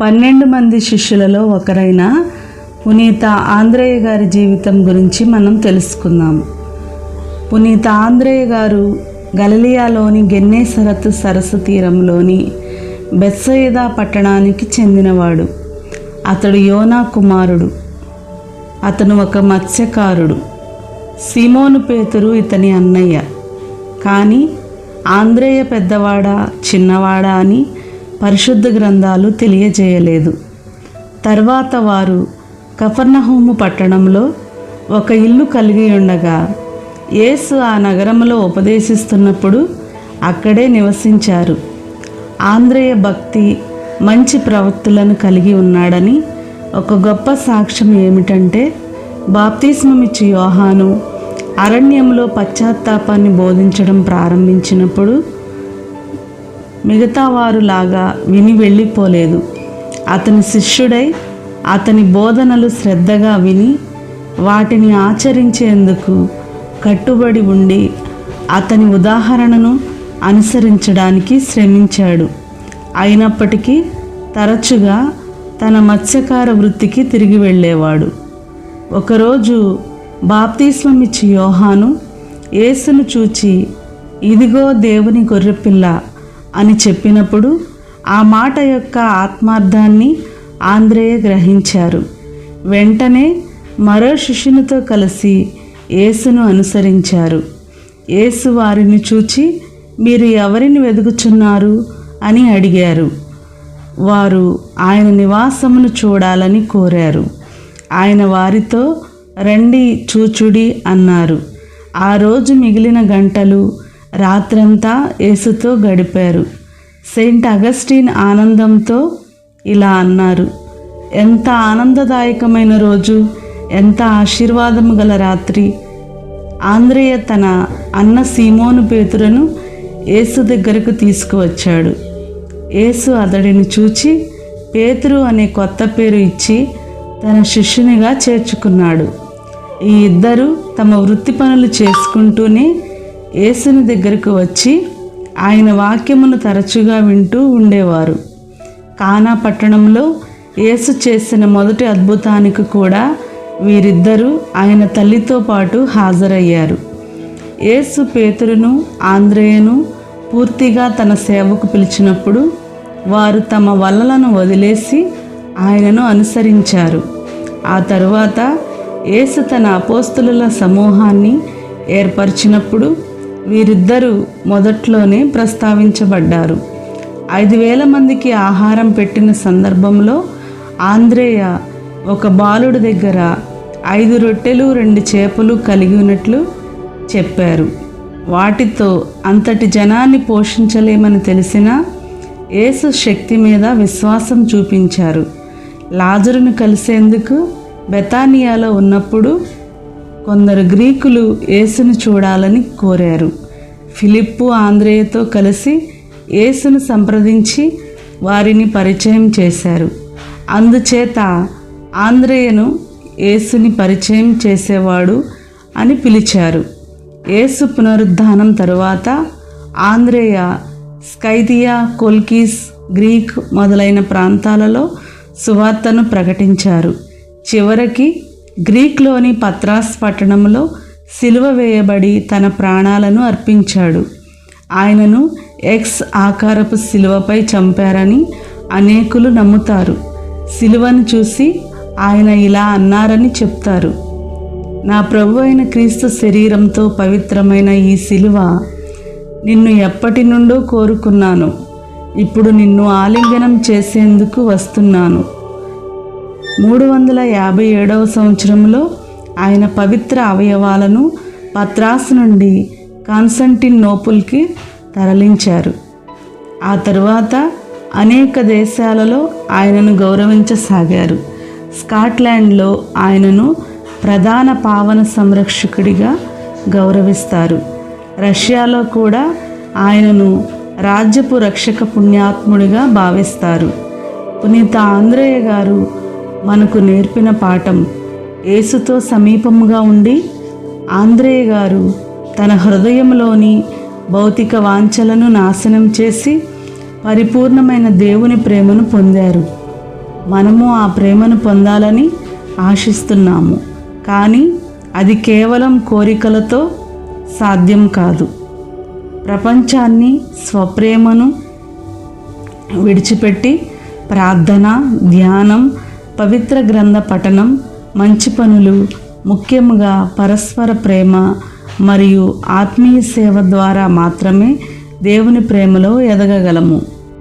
పన్నెండు మంది శిష్యులలో ఒకరైన పునీత ఆంధ్రేయ గారి జీవితం గురించి మనం తెలుసుకుందాం. పునీత ఆంధ్రేయ గారు గలలియాలోని గెన్నేసరత్ సరస్సు తీరంలోని బెత్సయిదా పట్టణానికి చెందినవాడు. అతడు యోనా కుమారుడు. అతను ఒక మత్స్యకారుడు. సిమోను పేతురు ఇతని అన్నయ్య. కానీ ఆంధ్రేయ పెద్దవాడా చిన్నవాడా అని పరిశుద్ధ గ్రంథాలు తెలియజేయలేదు. తర్వాత వారు కఫర్నహూము పట్టణంలో ఒక ఇల్లు కలిగి ఉండగా యేసు ఆ నగరంలో ఉపదేశిస్తున్నప్పుడు అక్కడే నివసించారు. ఆంధ్రేయ భక్తి మంచి ప్రవృత్తులను కలిగి ఉన్నాడని ఒక గొప్ప సాక్ష్యం ఏమిటంటే బాప్తిస్మమిచ్చి యోహాను అరణ్యంలో పశ్చాత్తాపాన్ని బోధించడం ప్రారంభించినప్పుడు మిగతా వారులాగా విని వెళ్ళిపోలేదు. అతని శిష్యుడై అతని బోధనలు శ్రద్ధగా విని వాటిని ఆచరించేందుకు కట్టుబడి ఉండి అతని ఉదాహరణను అనుసరించడానికి శ్రమించాడు. అయినప్పటికీ తరచుగా తన మత్స్యకార వృత్తికి తిరిగి వెళ్ళేవాడు. ఒకరోజు బాప్తీస్వమిచ్చి యోహాను యేసును చూచి ఇదిగో దేవుని గొర్రెపిల్ల అని చెప్పినప్పుడు ఆ మాట యొక్క ఆత్మార్థాన్ని ఆంధ్రేయ గ్రహించారు. వెంటనే మరో శిష్యునితో కలిసి యేసును అనుసరించారు. యేసు వారిని చూచి మీరు ఎవరిని వెదుగుచున్నారు అని అడిగారు. వారు ఆయన నివాసమును చూడాలని కోరారు. ఆయన వారితో రండి చూచుడి అన్నారు. ఆ రోజు మిగిలిన గంటలు రాత్రంతా యేసుతో గడిపారు. సెయింట్ అగస్టిన్ ఆనందంతో ఇలా అన్నారు ఎంత ఆనందదాయకమైన రోజు ఎంత ఆశీర్వాదము గల రాత్రి. ఆంధ్రేయ తన అన్న సీమోను పేతురను యేసు దగ్గరకు తీసుకువచ్చాడు. యేసు అతడిని చూచి పేతురు అనే కొత్త పేరు ఇచ్చి తన శిష్యునిగా చేర్చుకున్నాడు. ఈ ఇద్దరు తమ వృత్తి పనులు చేసుకుంటూనే యేసుని దగ్గరకు వచ్చి ఆయన వాక్యమును తరచుగా వింటూ ఉండేవారు. కానా పట్టణంలో యేసు చేసిన మొదటి అద్భుతానికి కూడా వీరిద్దరూ ఆయన తల్లితో పాటు హాజరయ్యారు. యేసు పేతురును ఆంధ్రేయను పూర్తిగా తన సేవకు పిలిచినప్పుడు వారు తమ వలలను వదిలేసి ఆయనను అనుసరించారు. ఆ తరువాత యేసు తన అపోస్తుల సమూహాన్ని ఏర్పరిచినప్పుడు వీరిద్దరూ మొదట్లోనే ప్రస్తావించబడ్డారు. ఐదు వేల మందికి ఆహారం పెట్టిన సందర్భంలో ఆంధ్రేయ ఒక బాలుడి దగ్గర ఐదు రొట్టెలు రెండు చేపలు కలిగి ఉన్నట్లు చెప్పారు. వాటితో అంతటి జనాన్ని పోషించలేమని తెలిసినా యేసు శక్తి మీద విశ్వాసం చూపించారు. లాజరును కలిసేందుకు బెతానియాలో ఉన్నప్పుడు కొందరు గ్రీకులు యేసును చూడాలని కోరారు. ఫిలిప్పు ఆంధ్రేయతో కలిసి యేసును సంప్రదించి వారిని పరిచయం చేశారు. అందుచేత ఆంధ్రేయను యేసుని పరిచయం చేసేవాడు అని పిలిచారు. యేసు పునరుద్ధానం తరువాత ఆంధ్రేయ స్కైదియా కోల్కీస్ గ్రీక్ మొదలైన ప్రాంతాలలో సువార్తను ప్రకటించారు. చివరికి గ్రీక్లోని పత్రాస్ పట్టణంలో సిలువ వేయబడి తన ప్రాణాలను అర్పించాడు. ఆయనను ఎక్స్ ఆకారపు సిలువపై చంపారని అనేకులు నమ్ముతారు. సిలువను చూసి ఆయన ఇలా అన్నారని చెప్తారు. నా ప్రభు అయిన క్రీస్తు శరీరంతో పవిత్రమైన ఈ సిలువ నిన్ను ఎప్పటి నుండో కోరుకున్నాను. ఇప్పుడు నిన్ను ఆలింగనం చేసేందుకు వస్తున్నాను. మూడు వందల యాభై ఏడవ సంవత్సరంలో ఆయన పవిత్ర అవయవాలను పత్రాస్ నుండి కాన్స్టంటినోపుల్కి తరలించారు. ఆ తరువాత అనేక దేశాలలో ఆయనను గౌరవించసాగారు. స్కాట్లాండ్లో ఆయనను ప్రధాన పావన సంరక్షకుడిగా గౌరవిస్తారు. రష్యాలో కూడా ఆయనను రాజ్యపు రక్షక పుణ్యాత్ముడిగా భావిస్తారు. పునీత ఆంధ్రేయ గారు మనకు నేర్పిన పాఠం. యేసుతో సమీపముగా ఉండి ఆంధ్రేయ గారు తన హృదయంలోని భౌతిక వాంఛలను నాశనం చేసి పరిపూర్ణమైన దేవుని ప్రేమను పొందారు. మనము ఆ ప్రేమను పొందాలని ఆశిస్తున్నాము. కానీ అది కేవలం కోరికలతో సాధ్యం కాదు. ప్రపంచాన్ని స్వప్రేమను విడిచిపెట్టి ప్రార్థన ధ్యానం పవిత్ర గ్రంథ పఠనం మంచి పనులు ముఖ్యంగా పరస్పర ప్రేమ మరియు ఆత్మీయ సేవ ద్వారా మాత్రమే దేవుని ప్రేమలో ఎదగగలము.